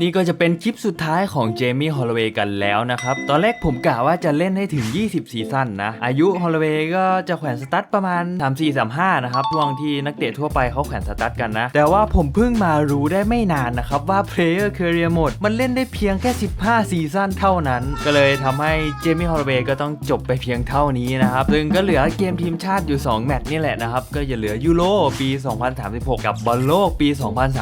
นี่ก็จะเป็นคลิปสุดท้ายของเจมี่ฮอล l เวย์กันแล้วนะครับ ตอนแรกผมกะว่าจะเล่นให้ถึง 20 ซีซั่นนะ อายุฮอล l เวย์ก็จะแขวนสตั๊ดประมาณ 3 4 3 5 นะครับช่วงที่นักเตะทั่วไปเขาแขวนสตั๊ดกันนะ แต่ว่าผมเพิ่งมารู้ได้ไม่นานนะครับ ว่า Player Career Mode มันเล่นได้เพียงแค่ 15 ซีซั่นเท่านั้น ก็เลยทำให้เจมี่ฮอล l เวย์ก็ต้องจบไปเพียงเท่านี้นะครับซึ่งก็เหลือเกมทีมชาติอยู่ 2 แมตช์นี่แหละนะครับก็จะเหลือยูโรปี 2036 กับบอลโลกปี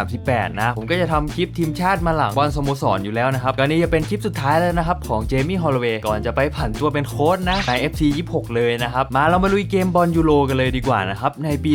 2038 นะผมก็จะทำคลิปทีมชาติมาหลังบอลสโมสรอยู่แล้วนะครับก็นี่จะเป็นคลิปสุดท้ายแล้วนะครับของเจมี่ฮอลเวย์ก่อนจะไปผันตัวเป็นโค้ชนะใน FC 26 เลยนะครับ มาเรามาลุยเกมบอลยูโรกันเลยดีกว่านะครับในปี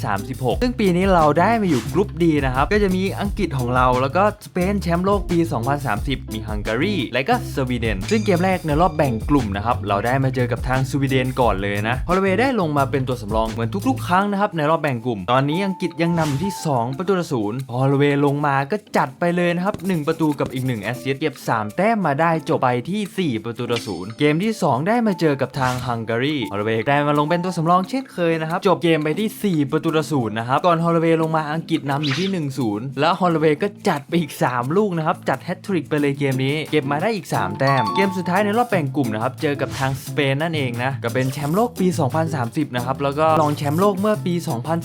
2036 ซึ่งปีนี้เราได้มาอยู่กรุ๊ปดีนะครับ ก็จะมีอังกฤษของเราแล้วก็สเปนแชมป์โลกปี 2030 มีฮังการีและก็สวีเดน ซึ่งเกมแรกในรอบแบ่งกลุ่มนะครับเราได้มาเจอกับทางสวีเดนก่อนเลยนะฮอลเวย์ได้ลงมาเป็นตัวสำรองเหมือนทุกๆ ครั้งนะครับในรอบแบ่งกลุ่ม ตอนนี้อังกฤษยังนำอยู่ที่ 2 ประตูต่อศูนย์ฮอลเวย์ลงมาก็จัดไปเลยนะครับ1 ประตูกับอีก 1 แอสซิสต์เก็บ 3 แต้มมาได้จบไปที่ 4 ประตูต่อศูนย์เกมที่ 2 ได้มาเจอกับทางฮังการีฮอลเวย์ได้มาลงเป็นตัวสำรองเช่นเคยนะครับ จบเกมไปที่ 4 ประตูต่อศูนย์นะครับ ก่อนฮอลเวย์ลงมาอังกฤษนำอยู่ที่ 1-0 แล้วฮอลเวย์ก็จัดไปอีก 3 ลูกนะครับ จัดแฮตทริกไปเลยเกมนี้ เก็บมาได้อีก 3 แต้ม เกมสุดท้ายในรอบแบ่งกลุ่มนะครับ เจอกับทางสเปนนั่นเองนะ ก็เป็นแชมป์โลกปี 2030 นะครับ แล้วก็รองแชมป์โลกเมื่อปี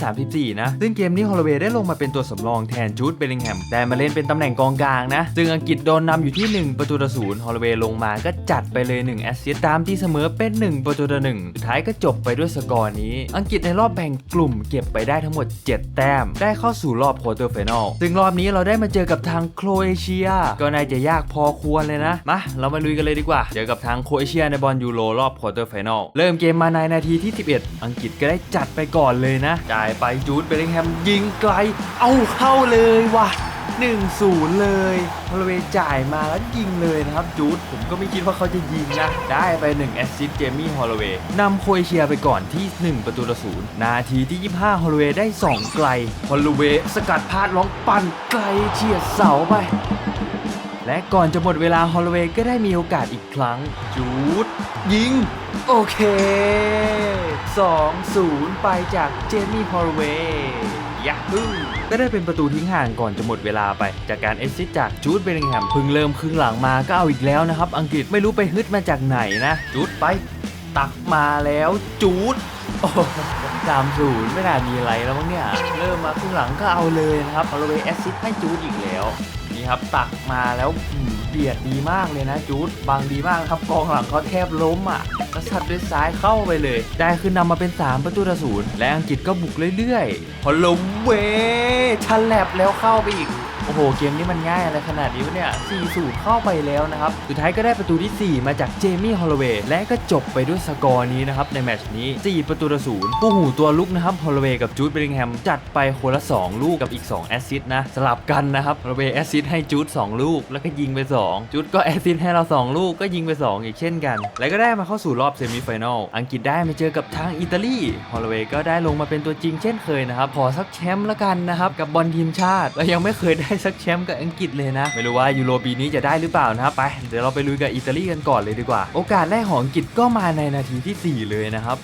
2034 นะ ซึ่งเกมนี้ฮอลเวย์ได้ลงมาเป็นตัวสำรองแทนจูดเบลลิงแฮมได้มาเล่นเป็นตำแหน่งกองกลางนะ ซึ่งอังกฤษโดนนำอยู่ที่ 1 ประตูต่อศูนย์ฮอลเวย์ลงมาก็จัดไปเลย 1 แอสซิสต์ตามที่เสมอเป็น 1 ประตูต่อ1สุดท้ายก็จบไปด้วยสกอร์นี้ อังกฤษในรอบแบ่งกลุ่มเก็บไปได้ทั้งหมด 7 แต้ม ได้เข้าสู่รอบควอเตอร์ไฟนอลซึ่งรอบนี้เราได้มาเจอกับทางโครเอเชีย ก็น่าจะยากพอควรเลยนะ มา เรามาลุยกันเลยดีกว่า เจอกับทางโครเอเชียในบอลยูโรรอบควอเตอร์ไฟนอลเริ่มเกมมาในนาทีที่ 11 อังกฤษก็ได้จัดไปก่อนเลยนะ จ่ายไปจูดเบลลิงแฮมยิงไกล เอาเข้าเลยว่ะ 1-0 เลยฮอลลเวย์จ่ายมาแล้วยิงเลยนะครับจูดผมก็ไม่คิดว่าเขาจะยิงนะ ได้ไป 1 แอสซิสต์เจมี่ฮอลลเวย์นำโครเอเชียไปก่อนที่ 1 ประตูต่อศูนย์นาทีที่ 25 ฮอลลเวย์ได้ 2 ไกล ฮอลลเวย์สกัดพลาดร้องปั่นไกลเฉียดเสาไปและก่อนจะหมดเวลาฮอลลเวย์ก็ได้มีโอกาสอีกครั้ง จูด ยิง โอเค 2-0 ไปจากเจมี่ฮอลลเวย์ ยาฮูก็ได้เป็นประตูทิ้งห่างก่อนจะหมดเวลาไป จากการเอซิสต์จากจูดเบลลิงแฮมพึ่งเริ่มครึ่งหลังมาก็เอาอีกแล้วนะครับ อังกฤษไม่รู้ไปฮึดมาจากไหนนะ จูดไป ตักมาแล้วจูดสามศูนย์ไม่น่ามีอะไรแล้วมั้งเนี่ย เริ่มมาครึ่งหลังก็เอาเลยนะครับเอาลเวย์แอซิสต์ให้จูดอีกแล้ว นี่ครับ ตักมาแล้วเบียดดีมากเลยนะจูดบางดีมากครับกองหลังเขาแทบล้มอะแล้วสัดด้วยซ้ายเข้าไปเลย ได้ขึ้นนำมาเป็น 3 ประตูต่อศูนย์และอังกฤษก็บุกเรื่อยๆ พอลลเวชันแลบแล้วเข้าไปอีก อ้โห เกมนี้มันง่ายอะไรขนาดนี้วะเนี่ย4สูตรเข้าไปแล้วนะครับ สุดท้ายก็ได้ประตูทีสี่ 4 มาจากเจมี่ฮอลลเวย์และก็จบไปด้วยสกอร์นี้นะครับ ในแมตช์นี้ 4 ประตูต่อศูนย์ผู้หูตัวลุกนะครับฮอลลเวย์กับจูดเบลลิงแฮมจัดไปคนละ 2 ลูกกับอีก 2 แอสซิสต์นะ สลับกันนะครับฮอลลเวย์แอสซิสต์ให้จูด2 ลูก แล้วก็ยิงไป 2 จูดก็แอสซิสต์ให้เรา 2 ลูกก็ยิงไป 2 อีกเช่นกัน แล้วก็ได้มาเข้าสู่รอบเซมิไฟแนลอังกฤษได้มาเจอกับทางอิตาลีฮอลลเวย์ก็ได้ลงมาเป็นตัวจริงเช่นเคยนะครับขอสักแชมป์ละกันนะครับกับบอลทีมชาติแล้วยังไม่เคยได้สักแชมป์กับอังกฤษเลยนะ ไม่รู้ว่ายูโรปีนี้จะได้หรือเปล่านะครับไปเดี๋ยวเราไปลุยกับอิตาลีกันก่อนเลยดีกว่า โอกาสแรกของอังกฤษก็มาในนาทีที่ 4 เลยนะครับ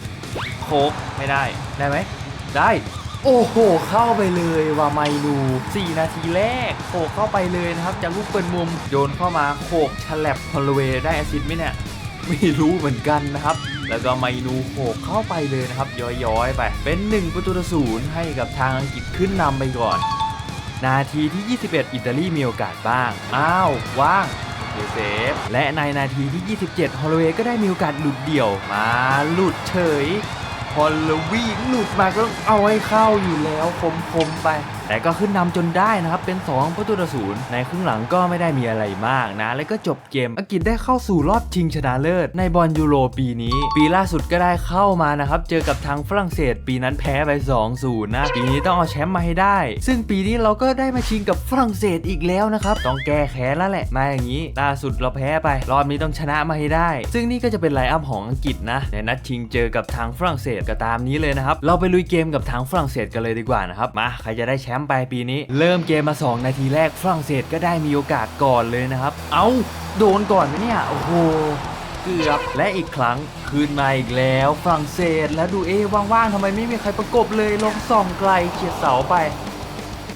โคกไม่ได้ได้ไหมได้โอ้โห เข้าไปเลยว่าไมนู4นาทีแรกโขกเข้าไปเลยนะครับจากลูกเปิดมุมโยนเข้ามาโขกฉลับฮอลลเวย์ได้แอสซิสต์ไหมเนี่ยไม่รู้เหมือนกันนะครับ แล้วก็ไมนูโขกเข้าไปเลยนะครับย้อยๆไปเป็น 1 ประตูต่อศูนย์ให้กับทางอังกฤษขึ้นนำไปก่อน นาทีที่ 21 อิตาลีมีโอกาสบ้าง อ้าว ว่างเดเซฟและในนาทีที่ 27 ฮอลเวย์ก็ได้มีโอกาสหลุดเดี่ยวมาหลุดเฉย ฮอลลวีหลุดมาก็ต้องเอาให้เข้าอยู่แล้วคมๆไป แต่ก็ขึ้นนำจนได้นะครับ เป็น 2 ประตูต่อศูนย์ในครึ่งหลังก็ไม่ได้มีอะไรมากนะ แล้วก็จบเกมอังกฤษได้เข้าสู่รอบชิงชนะเลิศในบอลยูโรปีนี้ ปีล่าสุดก็ได้เข้ามานะครับ เจอกับทางฝรั่งเศส ปีนั้นแพ้ไป2-0นะ ปีนี้ต้องเอาแชมป์มาให้ได้ ซึ่งปีนี้เราก็ได้มาชิงกับฝรั่งเศสอีกแล้วนะครับ ต้องแก้แค้นแล้วแหละ มาอย่างนี้ ล่าสุดเราแพ้ไป รอบนี้ต้องชนะมาให้ได้ ซึ่งนี่ก็จะเป็นไลน์อัพของอังกฤษนะ ในนัดชิงเจอกับทางฝรั่งเศสก็ตามนี้เลยนะครับ เราไปลุยเกมกับทางฝรั่งเศสกันเลยดีกว่านะครับ มาใครจะได้แชมป์ไปปีนี้ เริ่มเกมมา 2 นาทีแรกฝรั่งเศสก็ได้มีโอกาสก่อนเลยนะครับ เอาโดนก่อนไหมเนี่ย โอ้โหเกือบและอีกครั้งคืนมาอีกแล้วฝรั่งเศสแล้วดูเอ๊ว่างๆทำไมไม่มีใครประกบเลยลงส่องไกลเฉียดเสาไป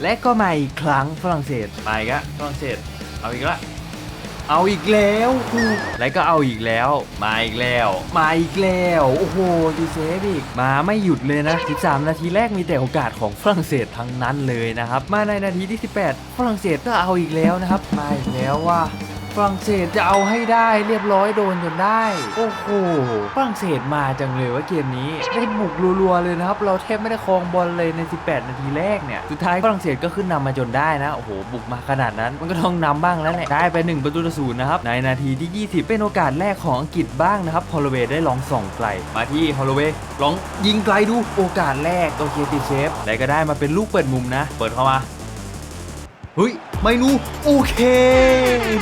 และก็มาอีกครั้งฝรั่งเศสไปกะฝรั่งเศสเอาอีกละ เอาอีกแล้วกูแล้วก็เอาอีกแล้ว มาอีกแล้ว มาอีกแล้ว โอ้โหดีเซฟอีก มาไม่หยุดเลยนะ 13 นาทีแรกมีแต่โอกาสของฝรั่งเศสทั้งนั้นเลยนะครับ มาในนาทีที่ 18 ฝรั่งเศสก็เอาอีกแล้วนะครับ มาอีกแล้วว่า ฝรั่งเศสจะเอาให้ได้เรียบร้อยโดนจนได้ โอ้โหฝรั่งเศสมาจังเลยว่าเกมนี้ ได้บุกรัวๆเลยนะครับ เราแทบไม่ได้ครองบอลเลยใน 18 นาทีแรกเนี่ย สุดท้ายฝรั่งเศสก็ขึ้นนำมาจนได้นะ โอ้โห บุกมาขนาดนั้น มันก็ต้องนำบ้างแล้วแหละ ได้ไป 1 ประตูต่อศูนย์นะครับ ในนาทีที่ 20 เป็นโอกาสแรกของอังกฤษบ้างนะครับ ฮอลโลเวย์ได้ลองส่องไกล มาที่ฮอลโลเวย์ลองยิงไกลดู โอกาสแรกโอเคติดเซฟ แล้วก็ได้มาเป็นลูกเปิดมุมนะ เปิดเข้ามา เฮ้ยไมนูโอเค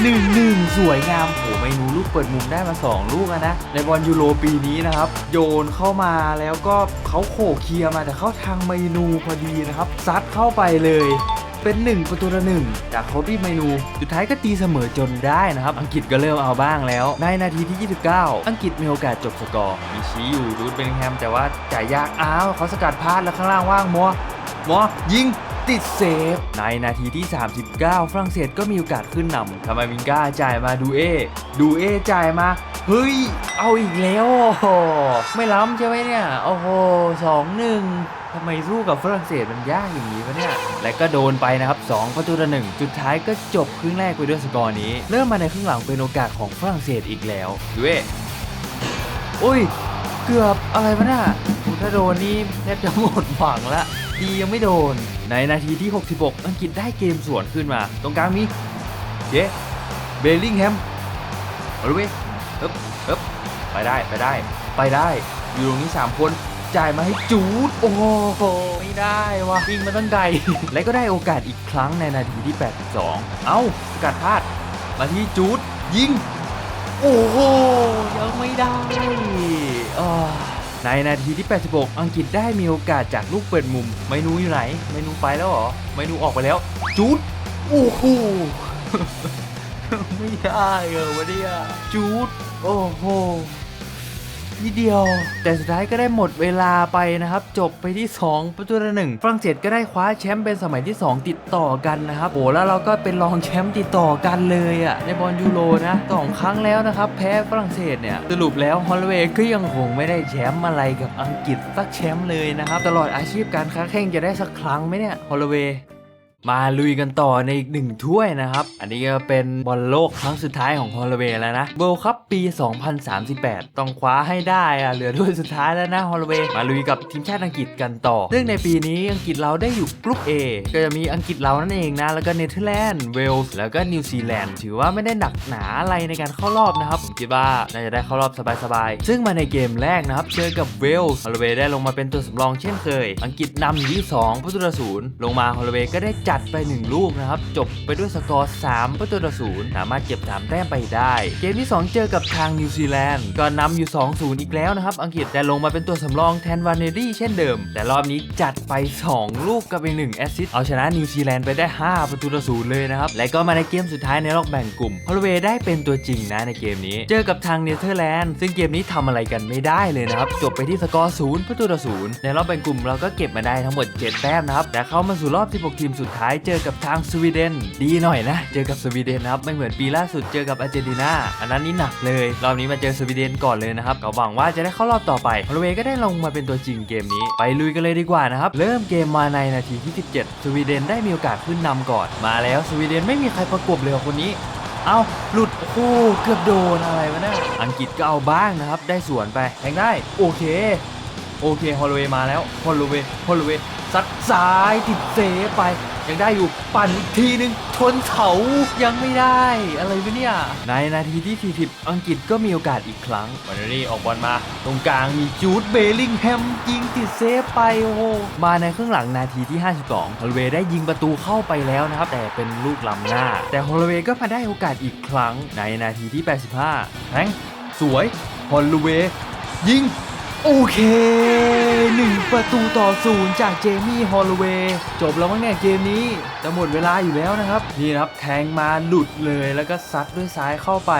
หนึ่งหนึ่งสวยงามโหไมนูลูกเปิดมุมได้มา 2 ลูกนะ ในบอลยูโรปีนี้นะครับ โยนเข้ามาแล้วก็เขาโขกเคลียร์มาแต่เข้าทางเมนูพอดีนะครับ ซัดเข้าไปเลยเป็น 1 ประตูละหนึ่งจากโคบี้เมนู สุดท้ายก็ตีเสมอจนได้นะครับ อังกฤษก็เริ่มเอาบ้างแล้ว ในนาทีที่ 29 อังกฤษมีโอกาสจบสกอร์ มีชี้อยู่รูดเบนแฮมแต่ว่าจ่ายยากอ้าวเขาสกัดพลาดแล้วข้างล่างว่างมัวมัวยิง ติดเซฟ ในนาทีที่ 39 ฝรั่งเศสก็มีโอกาสขึ้นนำทำไมมิงก้าจ่ายมาดูเอ ดูเอจ่ายมา เฮ้ย เอาอีกแล้วโอ้โหไม่ล้ำใช่ไหมเนี่ย โอ้โหสองหนึ่งทำไมสู้กับฝรั่งเศสมันยากอย่างนี้วะเนี่ย และก็โดนไปนะครับ 2 ประตูต่อหนึ่งสุดท้ายก็จบครึ่งแรกไปด้วยสกอร์นี้ เริ่มมาในครึ่งหลังเป็นโอกาสของฝรั่งเศสอีกแล้วดูเออุ้ย เกือบอะไรวะน่ะถ้าโดนนี่แทบจะหมดหวังละ ดียังไม่โดน ในนาทีที่ 66 อังกฤษได้เกมสวนขึ้นมา ตรงกลางมีเย้เบลลิงแฮมเอาเลยเว้ยเอ๊บเอ๊บไปได้ไปได้ ไปได้ อยู่ตรงนี้ 3 คนจ่ายมาให้จูด โอ้โหไม่ได้วะวิ่งมาตั้งไกล และก็ได้โอกาสอีกครั้งในนาทีที่ 82 เอ้าสกัดพลาด มาที่จูดยิง โอ้โหยังไม่ได้อ่า ในนาทีที่ 86 อังกฤษได้มีโอกาสจากลูกเปิดมุมเมนูอยู่ไหนเมนูไปแล้วเหรอเมนูออกไปแล้ว จูดโอ้โหไม่ได้เหรอวะเนี่ยจูดโอ้โห นิดเดียว แต่สุดท้ายก็ได้หมดเวลาไปนะครับ จบไปที่ 2 ประตูละหนึ่งฝรั่งเศสก็ได้คว้าแชมป์เป็นสมัยที่ 2 ติดต่อกันนะครับโอ้แล้วเราก็เป็นรองแชมป์ติดต่อกันเลยอะ่ะในบอลยูโรนะสองครั้งแล้วนะครับแพ้ฝรั่งเศสเนี่ยสรุปแล้วฮอลเวย์ก็ยังคงไม่ได้แชมป์อะไรกับอังกฤษสักแชมป์เลยนะครับตลอดอาชีพการค้าแข่งจะได้สักครั้งไหมเนี่ยฮอลเวย์ มาลุยกันต่อในอีกหนึ่งถ้วยนะครับ อันนี้ก็เป็นบอลโลกครั้งสุดท้ายของฮอลเวย์แล้วนะเวิลด์คัพปี 2038 ต้องคว้าให้ได้อะเหลือถ้วยสุดท้ายแล้วนะฮอลเวย์มาลุยกับทีมชาติอังกฤษกันต่อ ซึ่งในปีนี้อังกฤษเราได้อยู่กรุ๊ป A ก็จะมีอังกฤษเรานั่นเองนะ แล้วก็เนเธอร์แลนด์เวลส์แล้วก็นิวซีแลนด์ถือว่าไม่ได้หนักหนาอะไรในการเข้ารอบนะครับผมคิดว่าน่าจะได้เข้ารอบสบายๆซึ่งมาในเกมแรกนะครับเจอกับเวลส์ฮอลเวย์ได้ลงมาเป็นตัวสำรองเช่นเคย อังกฤษนำอยู่ที่2ประตูต่อศูนย์ลงมาฮอลเวย์ก็ได้จัดไป 1 ลูกนะครับ จบไปด้วยสกอร์3ประตูต่อศูนย์สามารถเก็บ3แต้มไปได้ เกมที่ 2 เจอกับทางนิวซีแลนด์ก็นำอยู่ 2-0 อีกแล้วนะครับ อังกฤษแต่ลงมาเป็นตัวสำรองแทนวานเนรี่เช่นเดิม แต่รอบนี้จัดไป 2 ลูกกับอีก1แอสซิสต์เอาชนะนิวซีแลนด์ไปได้ 5 ประตูต่อศูนย์เลยนะครับ และก็มาในเกมสุดท้ายในรอบแบ่งกลุ่มฮอลเวย์ได้เป็นตัวจริงนะในเกมนี้ เจอกับทางเนเธอร์แลนด์ซึ่งเกมนี้ทำอะไรกันไม่ได้เลยนะครับ จบไปที่สกอร์0ประตูต่อศูนย์ในรอบแบ่งกลุ่มเราก็เก็บมาได้ทั้งหมด 7 แต้มนะครับ แต่เข้ามาสู่รอบ 16 ทีมสุดท้ายเจอกับทางสวีเดน ดีหน่อยนะ เจอกับสวีเดนนะครับไม่เหมือนปีล่าสุดเจอกับอาร์เจนตินาอันนั้นนี่หนักเลย รอบนี้มาเจอสวีเดนก่อนเลยนะครับก็หวังว่าจะได้เข้ารอบต่อไปฮอลเวย์ก็ได้ลงมาเป็นตัวจริงเกมนี้ ไปลุยกันเลยดีกว่านะครับ เริ่มเกมมาในนาทีที่ 17 สวีเดนได้มีโอกาสขึ้นนำก่อน มาแล้วสวีเดนไม่มีใครประกบเลยคนนี้เอาหลุดโอ้เกือบโดนอะไรวะเนี่ยอังกฤษก็เอาบ้างนะครับ ได้สวนไปแทงได้ โอเค โอเค ฮอลเวย์มาแล้ว ฮอลเวย์ ฮอลเวย์ ซัดซ้ายติดเซฟไป ยังได้อยู่ปั่นอีกทีนึงชนเขายังไม่ได้ อะไรวะเนี่ย ในนาทีที่ 40 อังกฤษก็มีโอกาสอีกครั้งวันนี้ออกบอลมา ตรงกลางมีจูดเบลลิงแฮมยิงติดเซฟไปโอ้โหมาในครึ่งหลังนาทีที่ 52ฮอลเวย์ได้ยิงประตูเข้าไปแล้วนะครับ แต่เป็นลูกล้ำหน้า แต่ฮอลเวย์ก็มาได้โอกาสอีกครั้งในนาทีที่ 85แทงสวยฮอลเวย์ยิง โอเค 1ประตูต่อศูนย์จากเจมี่ฮอลลเวย์จบแล้วมั้งเนี่ยเกมนี้จะหมดเวลาอยู่แล้วนะครับ นี่นะครับแทงมาหลุดเลยแล้วก็ซัดด้วยซ้ายเข้าไป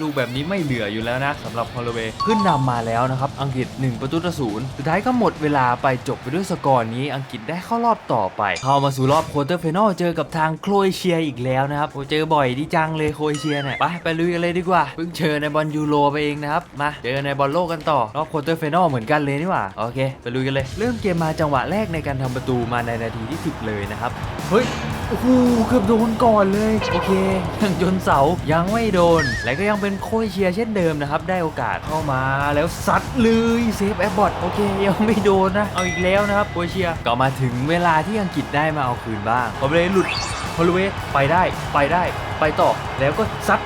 ลูกแบบนี้ไม่เหลืออยู่แล้วนะสำหรับฮอลลเวย์ขึ้นนำมาแล้วนะครับ อังกฤษ 1 ประตูต่อศูนย์สุดท้ายก็หมดเวลาไปจบไปด้วยสกอร์นี้อังกฤษได้เข้ารอบต่อไป เข้ามาสู่รอบโควอเตอร์ไฟนอลเจอกับทางโครเอเชียอีกแล้วนะครับโอ้เจอบ่อยดีจังเลยโครเอเชียเนี่ยไปไปลุยกันเลยดีกว่าเพิ่งเจอในบอลยูโรไปเองนะครับมาเจอในบอลโลกกันต่อรอบโควอเตอร์ไฟนอลเหมือนกันเลยนี่หว่าโอเคไปลุยกันเลย เริ่มเกมมาจังหวะแรกในการทำประตูมาในนาทีที่ 10 เลยนะครับเฮ้ย โอ้โหเกือบโดนก่อนเลย โอเคยังจนเสายังไม่โดน และก็ยังเป็นโครเอเชียเช่นเดิมนะครับ ได้โอกาสเข้ามาแล้วซัดเลยเซฟแอร์บอทโอเค ยังไม่โดนนะ เอาอีกแล้วนะครับโครเอเชียก็มาถึงเวลาที่อังกฤษได้มาเอาคืนบ้างพอเลยหลุดฮอลเวย์ไปได้ไปได้ไปต่อแล้วก็ซัด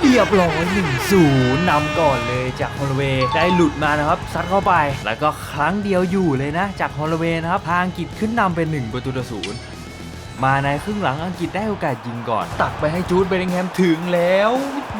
เรียบร้อย1 0นย์นำก่อนเลยจากฮอลเวย์ได้หลุดมานะครับซัดเข้าไป แล้วก็ครั้งเดียวอยู่เลยนะ จากฮอลเวย์นะครับพางกฤษขึ้นนำเป็น 1 ประตูต่อศูนย์ มาในครึ่งหลังอังกฤษได้โอกาสยิงก่อน ตักไปให้จูดเบลลิงแฮมถึงแล้ว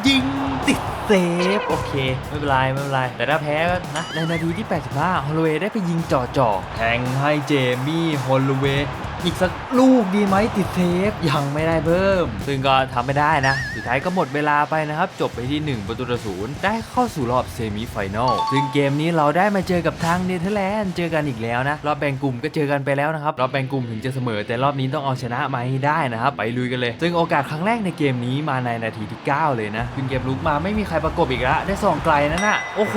ยิงติดเซฟ โอเค ไม่เป็นไร ไม่เป็นไร แต่ถ้าแพ้ก็นะในนาทีที่ 85 ฮอลเวย์ได้ไปยิงจ่อๆแทงให้เจมี่ฮอลเวย์ อีกสักลูกดีไหมติดเซฟยังไม่ได้เพิ่ม ซึ่งก็ทำไม่ได้นะ สุดท้ายก็หมดเวลาไปนะครับ จบไปที่ 1 ประตูต่อศูนย์ได้เข้าสู่รอบเซมิไฟแนลซึ่งเกมนี้เราได้มาเจอกับทางเนเธอร์แลนด์เจอกันอีกแล้วนะ รอบแบ่งกลุ่มก็เจอกันไปแล้วนะครับ รอบแบ่งกลุ่มถึงจะเสมอแต่รอบนี้ต้องเอาชนะมาให้ได้นะครับ ไปลุยกันเลย ซึ่งโอกาสครั้งแรกในเกมนี้มาในนาทีที่ 9 เลยนะขึ้นเกมลุกมาไม่มีใครประกบอีกละได้ส่องไกลนั่นน่ะโอ้โห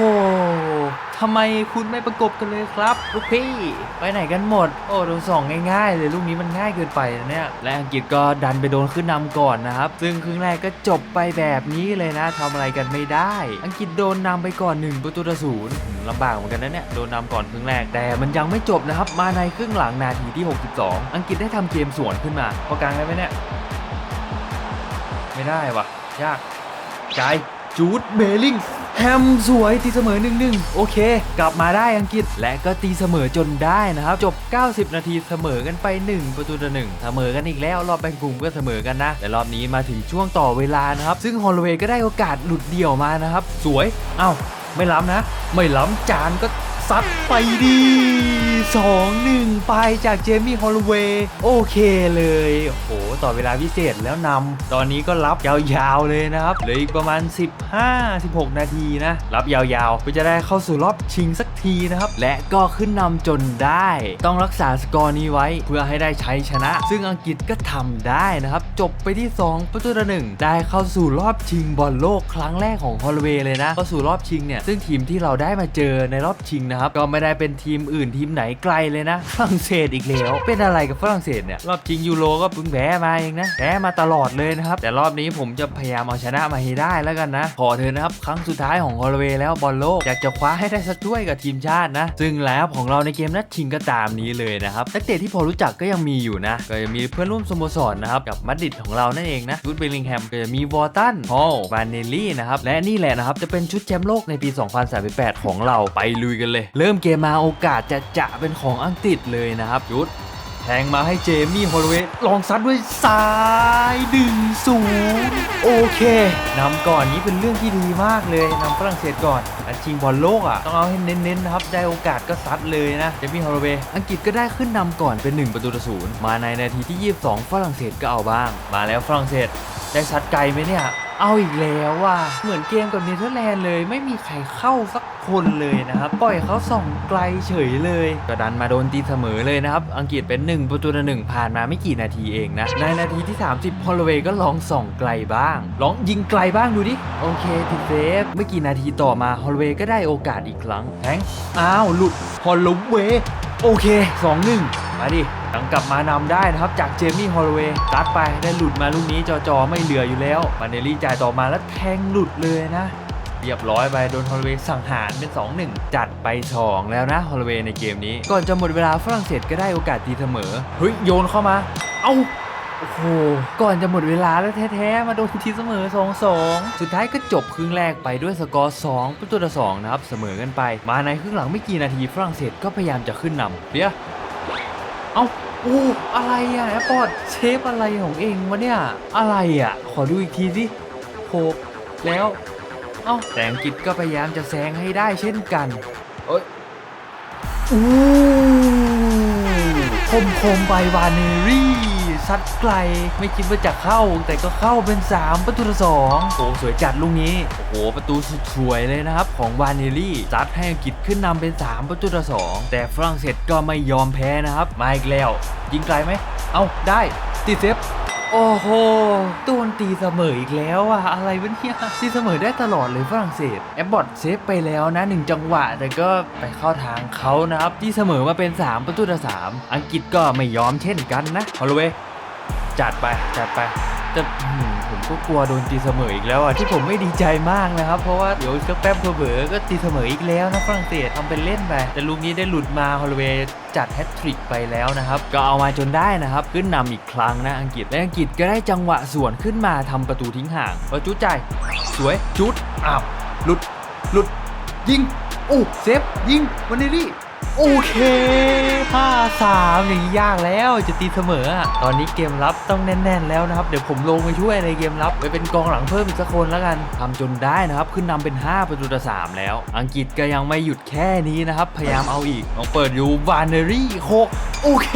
ทำไมคุณไม่ประกบกันเลยครับลูกพี่ไปไหนกันหมด โอ้โดนส่องง่ายๆเลยลูกนี้มันง่ายเกินไปนะเนี่ย และอังกฤษก็ดันไปโดนขึ้นนำก่อนนะครับ ซึ่งครึ่งแรกก็จบไปแบบนี้เลยนะทำอะไรกันไม่ได้ อังกฤษโดนนำไปก่อน1ประตูต่อศูนย์ลำบากเหมือนกันนะเนี่ย โดนนำก่อนครึ่งแรก แต่มันยังไม่จบนะครับ มาในครึ่งหลังนาทีที่ 62 อังกฤษได้ทำเกมสวนขึ้นมาพอกลางได้ไหมเนี่ย ไม่ได้วะยากกายจูดเบลลิง แฮมสวยตีเสมอ1นหนึ่งโอเค กลับมาได้อังกฤษและก็ตีเสมอจนได้นะครับ จบ 90 นาทีเสมอกันไป 1 ประตูต่อหนึ่งเสมอกันอีกแล้วรอบแบ่งกลุ่มก็เสมอกันนะ แต่รอบนี้มาถึงช่วงต่อเวลานะครับ ซึ่งฮอลลเวย์ก็ได้โอกาสหลุดเดี่ยวมานะครับ สวยเอ้าไม่ล้ำนะ ไม่ล้ำจานก็ ซัดไปดี 2-1 ไปจากเจมี่ฮอลลเวย์โอเคเลย โอ้โห ต่อเวลาพิเศษแล้วนำตอนนี้ก็รับยาวๆเลยนะครับเหลืออีกประมาณ 15-16 นาทีนะ รับยาวๆเพื่อจะได้เข้าสู่รอบชิงสักทีนะครับ และก็ขึ้นนำจนได้ ต้องรักษาสกอร์นี้ไว้เพื่อให้ได้ใชัยชนะ ซึ่งอังกฤษก็ทำได้นะครับ จบไปที่ 2 ประตูต่อหนึ่งได้เข้าสู่รอบชิงบอลโลกครั้งแรกของฮอลลเวย์เลยนะเข้าสู่รอบชิงเนี่ยซึ่งทีมที่เราได้มาเจอในรอบชิงนะครับ ก็ไม่ได้เป็นทีมอื่นทีมไหนไกลเลยนะ ฝรั่งเศสอีกแล้ว เป็นอะไรกับฝรั่งเศสเนี่ย รอบชิงยูโรก็เพิ่งแพ้มาเองนะ แพ้มาตลอดเลยนะครับ แต่รอบนี้ผมจะพยายามเอาชนะมาให้ได้แล้วกันนะ ขอเธอนะครับ ครั้งสุดท้ายของฮอลเวย์แล้วบอลโลก อยากจะคว้าให้ได้สักถ้วยกับทีมชาตินะ ซึ่งแล้วของเราในเกมนัดชิงก็ตามนี้เลยนะครับ นักเตะที่พอรู้จักก็ยังมีอยู่นะ ก็ยังมีเพื่อนร่วมสโมสรนะครับ กับมัดดิดของเรานั่นเองนะชุดเบลลิงแฮมก็จะมีวอร์ตันฮอลบานเนลลี่นะครับ และนี่แหละนะครับ จะเป็นชุดแชมป์โลกในปี 2038 ของเรา ไปลุยกันเลยเริ่มเกมมาโอกาสจะจะเป็นของอังกฤษเลยนะครับยุดแทงมาให้เจมี่ฮอลเวย์ลองซัดด้วยซ้ายดึงสูงโอเคนำก่อนนี้เป็นเรื่องที่ดีมากเลยนำฝรั่งเศสก่อนอันชิงบอลโลกอะต้องเอาให้เน้นๆนะครับได้โอกาสก็ซัดเลยนะเจมี่ฮอลลเวย์อังกฤษก็ได้ขึ้นนำก่อนเป็น 1 ประตูต่อศูนย์มาในนาทีที่ 22 ฝรั่งเศสก็เอาบ้าง มาแล้วฝรั่งเศส ได้ซัดไกลไหมเนี่ย เอาอีกแล้วว่ะ เหมือนเกมกับเนเธอร์แลนด์เลย ไม่มีใครเข้าสักคนเลยนะครับ ปล่อยเขาส่องไกลเฉยเลย ก็ดันมาโดนตีเสมอเลยนะครับ อังกฤษเป็น 1 ประตูต่อหนึ่งผ่านมาไม่กี่นาทีเองนะ ในนาทีที่ 30ฮอลเวย์ก็ลองส่องไกลบ้าง ลองยิงไกลบ้างดูดิ โอเคติดเซฟไม่กี่นาทีต่อมาฮอลเวย์ก็ได้โอกาสอีกครั้งแทงอ้าวหลุดฮอลเวโอเค2-1มาดิ ยังกลับมานำได้นะครับจากเจมี่ฮอลเวย์ตัดไปได้หลุดมาลูกนี้จอๆไม่เหลืออยู่แล้วมาเนลลี่จ่ายต่อมาแล้วแทงหลุดเลยนะเรียบร้อยไปโดนฮอลเวย์สังหารเป็น 2-1 จัดไปสองแล้วนะฮอลลเวย์ในเกมนี้ ก่อนจะหมดเวลาฝรั่งเศสก็ได้โอกาสตีเสมอ เฮ้ย โยนเข้ามา เอ้าโอ้โห ก่อนจะหมดเวลาแล้วแท้ๆ มาโดนทีเสมอ 2-2 สุดท้ายก็จบครึ่งแรกไปด้วยสกอร์ 2 ประตูต่อ2นะครับ เสมอกันไป มาในครึ่งหลังไม่กี่นาทีฝรั่งเศสก็พยายามจะขึ้นนำเดี๋ยว เอ้าอู้อะไรอะแอปอลเชฟอะไรของเองวะเนี่ย อะไรอะ ขอดูอีกทีสิโหแล้ว เอ้าแสงกิจก็พยายามจะแซงให้ได้เช่นกัน เอ้ยอู้คมคมไปวานรี่ ซัดไกล ไม่คิดว่าจะเข้า แต่ก็เข้าเป็น 3 ประตูต่อสองโอ้สวยจัดลูกนี้ โอ้โห ประตูสุดสวยเลยนะครับ ของวานเนรี่ซัดให้อังกฤษขึ้นนำเป็น 3 ประตูต่อสองแต่ฝรั่งเศสก็ไม่ยอมแพ้นะครับ มาอีกแล้ว ยิงไกลไหม เอาได้ติดเซฟโอ้โหโดนตีเสมออีกแล้วอะอะไรวะเนี่ยตีเสมอได้ตลอดเลยฝรั่งเศสแอบบอทเซฟไปแล้วนะหนึ่งจังหวะ แต่ก็ไปเข้าทางเขานะครับ ที่เสมอมาเป็น 3 ประตูต่อ3อังกฤษก็ไม่ยอมเช่นกันนะฮอลโลเวย์ จัดไปจัดไปแต่ผมก็กลัวโดนตีเสมออีกแล้วอะที่ผมไม่ดีใจมากนะครับ เพราะว่าเดี๋ยวสักแป๊บเผลอๆก็ตีเสมออีกแล้วนะฝรั่งเศสทำเป็นเล่นไปแต่ลูกนี้ได้หลุดมาฮอลเวย์จัดแฮตทริกไปแล้วนะครับ ก็เอามาจนได้นะครับ ขึ้นนำอีกครั้งนะอังกฤษและอังกฤษก็ได้จังหวะสวนขึ้นมาทำประตูทิ้งห่างพอจุดจ่ายสวยจุดอ้าวหลุดหลุดยิงโอ้เซฟยิงวันนี้ โอเค5 3อย่างนี้ยากแล้วจะตีเสมอ ตอนนี้เกมรับต้องแน่น ๆ แล้วนะครับ เดี๋ยวผมลงไปช่วยในเกมรับไปเป็นกองหลังเพิ่มอีกสักคนแล้วกันทำจนได้นะครับ ขึ้นนำเป็น 5 ประตูต่อ3แล้ว อังกฤษก็ยังไม่หยุดแค่นี้นะครับ พยายามเอาอีกลองเปิดดูวานเนอรี่โคโอเค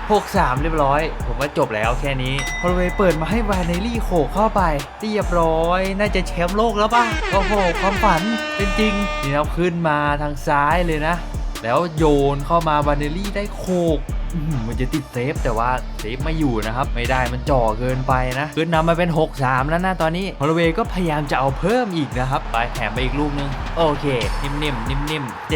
6-3เรียบร้อย ผมว่าจบแล้วแค่นี้พอลเวย์เปิดมาให้วานเนลี่โขกเข้าไปเรียบร้อย น่าจะแชมป์โลกแล้วป่ะโอ้โหความฝันเป็นจริงนี่เราขึ้นมาทางซ้ายเลยนะ แล้วโยนเข้ามาวานเนลี่ได้โขกมันจะติดเซฟแต่ว่าเซฟไม่อยู่นะครับ ไม่ได้มันจ่อเกินไปนะขึ้นนำมาเป็น 6-3 แล้วนะตอนนี้ฮอลเวย์ก็พยายามจะเอาเพิ่มอีกนะครับ ไปแถมไปอีกลูกนึง โอเค นิ่มๆนิ่มๆ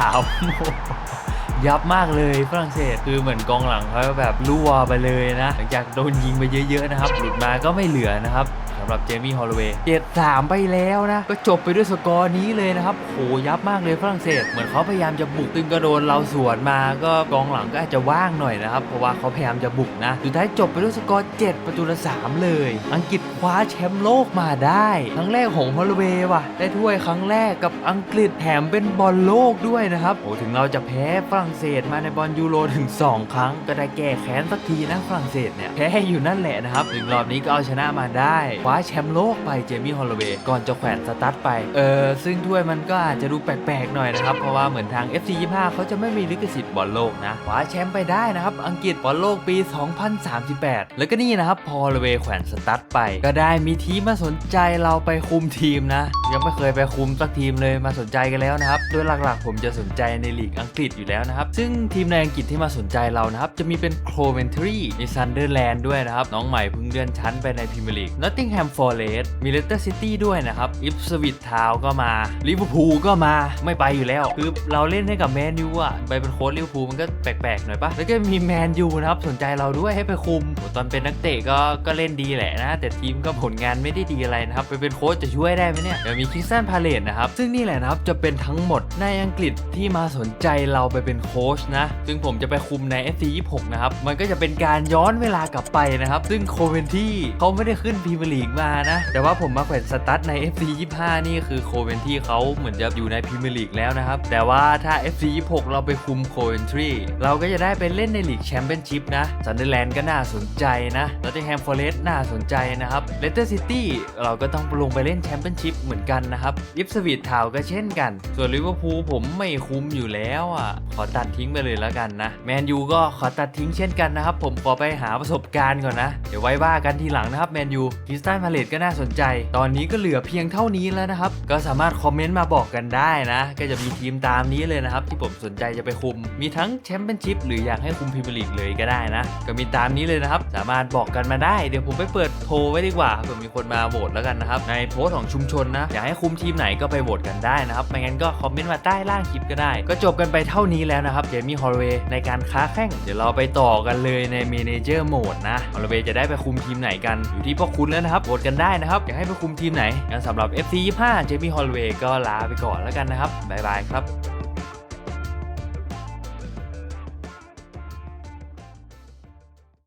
7-3ยับมากเลยฝรั่งเศสคือเหมือนกองหลังเขาแบบรั่วไปเลยนะ หลังจากโดนยิงไปเยอะๆนะครับ หลุดมาก็ไม่เหลือนะครับำหรับเจมี่ฮอลลเวย์เจ็ดสามไปแล้วนะ ก็จบไปด้วยสกอร์นี้เลยนะครับโหยับมากเลยฝรั่งเศส เหมือนเขาพยายามจะบุกตึงก็โดนเราสวนมาก็กองหลังก็อาจจะว่างหน่อยนะครับ เพราะว่าเขาพยายามจะบุกนะสุดท้ายจบไปด้วยสกอร์7ประตูละ3เลย อังกฤษคว้าแชมป์โลกมาได้ครั้งแรกของฮอลลเวย์ว่ะได้ถ้วยครั้งแรกกับอังกฤษแถมเป็นบอลโลกด้วยนะครับโอ้ถึงเราจะแพ้ฝรั่งเศสมาในบอลยูโรถึง 2 ครั้ง ก็ได้แก้แค้นสักทีนะฝรั่งเศสเนี่ยแพ้อยู่นั่นแหละนะครับถึงรอบนี้ก็เอาชนะมาได้คว้าาแชมป์โลกไปเจมี่ฮอลลเวย์ก่อนจะแขวนสตั๊ดไป เออซึ่งถ้วยมันก็อาจจะดูแปลกๆหน่อยนะครับ เพราะว่าเหมือนทาง FC 25เขาจะไม่มีลิขสิทธิ์บอลโลกนะคว้าแชมป์ไปได้นะครับ อังกฤษบอลโลกปี 2038 แล้วก็นี่นะครับ พอลเวย์แขวนสตั๊ดไป ก็ได้มีทีมมาสนใจเราไปคุมทีมนะ ยังไม่เคยไปคุมสักทีมเลยมาสนใจกันแล้วนะครับ โดยหลักๆ ผมจะสนใจในลีกอังกฤษอยู่แล้วนะครับ ซึ่งทีมในอังกฤษที่มาสนใจเรานะครับ จะมีเป็นโคลเวนทรีมีซันเดอร์แลนด์ด้วยนะครับ น้องใหม่เพิ่งเลื่อนชั้นไปในพรีเมียร์ลีกนอตติงแฮมฟอร์เรสมีเลสเตอร์ซิตี้ด้วยนะครับ อิฟสวิตทาวก็มา ลิเวอร์พูลก็มา ไม่ไปอยู่แล้ว คือเราเล่นให้กับแมนยูอะไปเป็นโค้ชลิเวอร์พูลมันก็แปลกๆหน่อยปะแล้วก็มีแมนยูนะครับ สนใจเราด้วยให้ไปคุม ตอนเป็นนักเตะก็ก็เล่นดีแหละนะ แต่ทีมก็ผลงานไม่ได้ดีอะไรนะครับ ไปเป็นโค้ชจะช่วยได้ไหมเนี่ย เดี๋ยวมีคิกซันพาเลตนะครับ ซึ่งนี่แหละนะครับจะเป็นทั้งหมดในอังกฤษที่มาสนใจเราไปเป็นโค้ชนะ ซึ่งผมจะไปคุมใน FC 26นะครับ มันก็จะเป็นการย้อนเวลากลับไปนะครับ ซึ่งโคเวนที่เขาไม่ได้ขึ้นพรีเมียร์ลีกมานะ แต่ว่าผมมาแขวนสตั๊ดใน FC 25 นี่คือโคเวนที่เขาเหมือนจะอยู่ในพรีเมียร์ลีกแล้วนะครับ แต่ว่าถ้า FC 26 เราไปคุมโคเวนทรีเราก็จะได้ไปเล่นในลีกแชมเปี้ยนชิพนะซันเดอร์แลนด์ก็น่าสนใจนะแล้วที่แฮมฟอร์เรสน่าสนใจนะครับเลสเตอร์ซิตี้เราก็ต้องลงไปเล่นแชมเปี้ยนชิพเหมือนกันนะครับอิฟสวิตทาวก็เช่นกัน ส่วนลิเวอร์พูลผมไม่คุมอยู่แล้วอะขอตัดทิ้งไปเลยแล้วกันนะแมนยูก็ขอตัดทิ้งเช่นกันนะครับผมขอไปหาประสบการณ์ก่อนนะเดี๋ยวไว้ว่ากันทีหลังนะครับแมนยูคริสตันพาเลตก็น่าสนใจ ตอนนี้ก็เหลือเพียงเท่านี้แล้วนะครับ ก็สามารถคอมเมนต์มาบอกกันได้นะ ก็จะมีทีมตามนี้เลยนะครับ ที่ผมสนใจจะไปคุม มีทั้งแชมเปี้ยนชิพหรืออยากให้คุมพรีเมียร์ลีกเลยก็ได้นะ ก็มีตามนี้เลยนะครับ สามารถบอกกันมาได้ เดี๋ยวผมไปเปิดโพลไว้ดีกว่าเผื่อมีคนมาโหวตแล้วกันนะครับ ในโพสต์ของชุมชนนะ อยากให้คุมทีมไหนก็ไปโหวตกันได้นะครับ ไม่งั้นก็คอมเมนต์มาใต้ล่างคลิปก็ได้ ก็จบกันไปเท่านี้แล้วนะครับเจมี่ฮอลเวย์ในการค้าแข่ง เดี๋ยวเราไปต่อกันเลยในเมเนเจอร์โหมดนะฮอลเวย์จะได้ไปคุมทีมไหนกันอยู่ที่พวกคุณแล้วนะครับโหวตกันได้นะครับ อยากให้ไปคุมทีมไหนงั้นสำหรับ FC 25 เจมี่ฮอลเวย์ก็ลาไปก่อนแล้วกันนะครับบ๊ายบายครับ